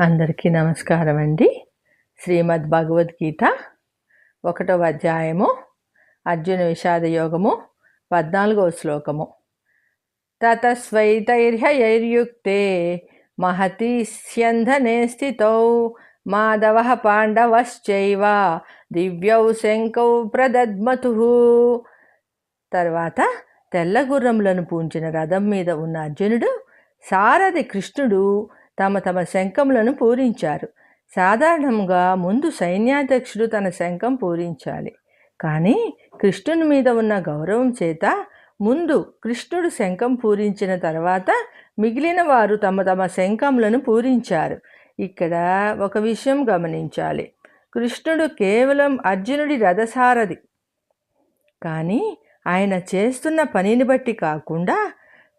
అందరికీ నమస్కారం అండి శ్రీమద్ భగవద్గీత ఒకటవ అధ్యాయము అర్జున విషాద యోగము పద్నాలుగవ శ్లోకము. తతస్వైతైర్హయైర్యుక్తే మహతి స్యంధనే స్థితౌ మాధవ పాండవశ్చైవ దివ్యౌ శంకౌ ప్రదద్మతు. తర్వాత తెల్ల గుర్రములను పూంచిన రథం మీద ఉన్న అర్జునుడు సారథి కృష్ణుడు తమ తమ శంఖములను పూరించారు. సాధారణంగా ముందు సైన్యాధ్యక్షుడు తన శంఖం పూరించాలి. కానీ కృష్ణుని మీద ఉన్న గౌరవం చేత ముందు కృష్ణుడు శంఖం పూరించిన తర్వాత మిగిలిన వారు తమ తమ శంఖములను పూరించారు. ఇక్కడ ఒక విషయం గమనించాలి. కృష్ణుడు కేవలం అర్జునుడి రథసారథి. కానీ ఆయన చేస్తున్న పనిని బట్టి కాకుండా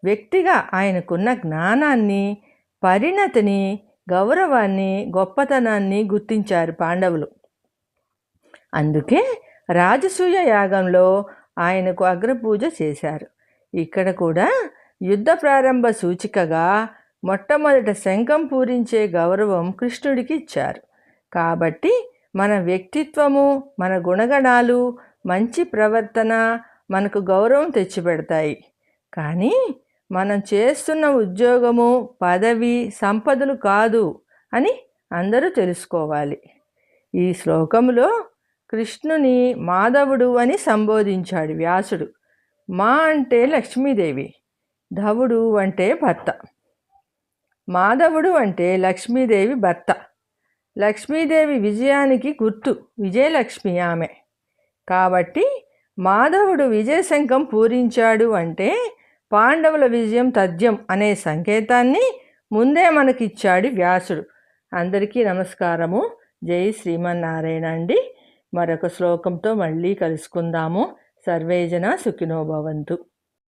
వ్యక్తిగా ఆయనకున్న జ్ఞానాన్ని పరిణతిని గౌరవాన్ని గొప్పతనాన్ని గుర్తించారు పాండవులు. అందుకే రాజసూయ యాగంలో ఆయనకు అగ్రపూజ చేశారు. ఇక్కడ కూడా యుద్ధ ప్రారంభ సూచికగా మొట్టమొదట శంఖం పూరించే గౌరవం కృష్ణుడికి ఇచ్చారు. కాబట్టి మన వ్యక్తిత్వము మన గుణగణాలు మంచి ప్రవర్తన మనకు గౌరవం తెచ్చిపెడతాయి. కానీ మనం చేస్తున్న ఉద్యోగము పదవి సంపదలు కాదు అని అందరూ తెలుసుకోవాలి. ఈ శ్లోకంలో కృష్ణుని మాధవుడు అని సంబోధించాడు వ్యాసుడు. మా అంటే లక్ష్మీదేవి ధవుడు అంటే భర్త. మాధవుడు అంటే లక్ష్మీదేవి భర్త. లక్ష్మీదేవి విజయానికి గుర్తు విజయలక్ష్మి ఆమె. కాబట్టి మాధవుడు విజయశంఖం పూరించాడు అంటే పాండవుల విజయం తథ్యం అనే సంకేతాన్ని ముందే మనకిచ్చాడు వ్యాసుడు. అందరికీ నమస్కారము. జై శ్రీమన్నారాయణ అండి. మరొక శ్లోకంతో మళ్ళీ కలుసుకుందాము. సర్వేజన సుఖినోభవంతు